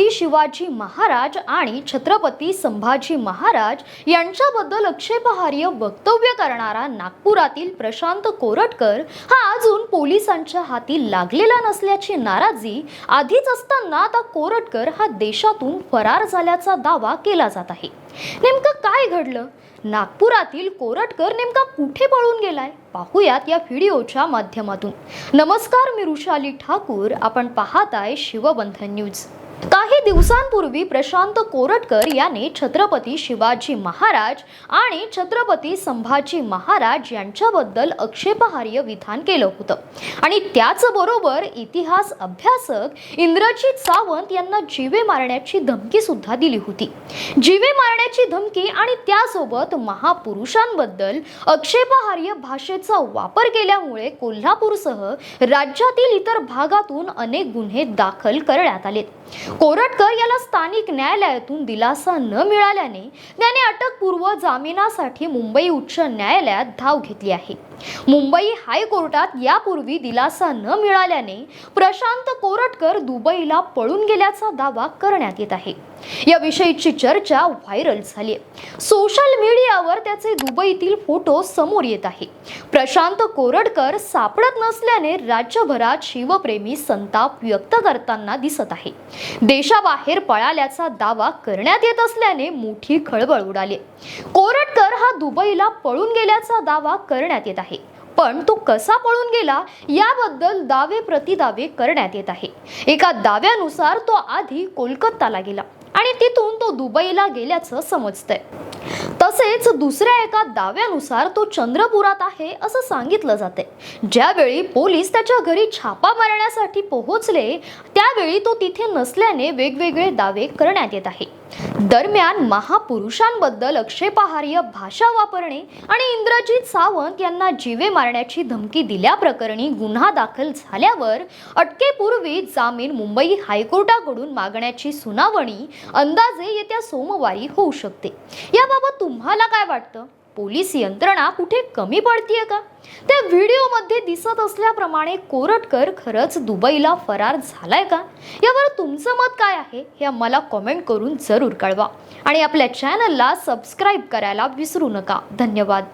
छत्रपती शिवाजी महाराज आणि छत्रपती संभाजी महाराज यांच्याबद्दल आक्षेपार्ह वक्तव्य करणारा नागपुरातील प्रशांत कोरटकर हा अजून पोलिसांच्या हाती लागलेला नसल्याची नाराजी आधीच असताना आता कोरटकर हा देशातून फरार झाल्याचा दावा केला जात आहे. नेमकं काय घडलं? नागपुरातील कोरटकर नेमका कुठे पळून गेलाय? पाहूयात या व्हिडिओच्या माध्यमातून. नमस्कार मी ऋषाली ठाकूर आपण पाहताय शिवबंधन न्यूज. काही दिवसांपूर्वी प्रशांत कोरटकर याने छत्रपती शिवाजी महाराज आणि छत्रपती संभाजी महाराज यांच्याबद्दल आक्षेपार्ह विधान केलं होतं. आणि त्याचबरोबर इतिहास अभ्यासक इंद्रजित सावंत यांना जीवे मारण्याची धमकी सुद्धा दिली होती. जीवे मारण्याची धमकी आणि त्यासोबत महापुरुषांबद्दल आक्षेपार्ह भाषेचा वापर केल्यामुळे कोल्हापूरसह राज्यातील इतर भागातून अनेक गुन्हे दाखल करण्यात आलेत. कोरटकर याला स्थानिक न्यायालयातून दिलासा न मिळाल्याने त्याने अटकपूर्व जामिनासाठी मुंबई उच्च न्यायालयात धाव घेतली आहे. मुंबई हायकोर्टात यापूर्वी दिलासा न मिळाल्याने प्रशांत कोरटकर दुबईला पळून गेल्याचा दावा करण्यात येत आहे. याविषयीची चर्चा व्हायरल झाली आहे सोशल मीडियावर त्याचे दुबईतील फोटो समोर येत आहे. प्रशांत कोरटकर सापडत नसल्याने राज्यभरात शिवप्रेमी संताप व्यक्त करताना दिसत आहे. देशाबाहेर पळाल्याचा दावा करण्यात येत असल्याने मोठी खळबळ उडाली तर हा दुबईला पळून गेल्याचा दावा करण्यात येत आहे. पण तो कसा पळून गेला याबद्दल दावे प्रतिदावे करण्यात येत आहे. एका दाव्यानुसार तो आधी कोलकाताला गेला आणि तिथून तो दुबईला गेल्याचं समजतंय. तसेच दुसऱ्या एका दाव्यानुसार तो चंद्रपुरात आहे असं सांगितलं जाते ज्यावेळी पोलीस त्याच्या घरी छापा मारण्यासाठी पोहोचले त्यावेळी तो तिथे नसल्याने वेगवेगळे दावे करण्यात येत आहे. दरम्यान महापुरुषांबद्दल आक्षेपार्ह भाषा वापरणे आणि इंद्रजित सावंत यांना जीवे मारण्याची धमकी दिल्याप्रकरणी गुन्हा दाखल झाल्यावर अटकेपूर्वी जामीन मुंबई हायकोर्टाकडून मागण्याची सुनावणी अंदाजे येत्या सोमवारी होऊ शकते. याबाबत तुम्हाला काय वाटतं? पोलीस यंत्रणा कुठे कमी पडतीये का? त्या व्हिडिओमध्ये दिसत असल्याप्रमाणे कोरटकर खरंच दुबईला फरार झालाय का? यावर तुमचं मत काय आहे? हे आम्हाला कॉमेंट करून जरूर कळवा. आणि आपल्या चॅनलला सबस्क्राईब करायला विसरू नका. धन्यवाद.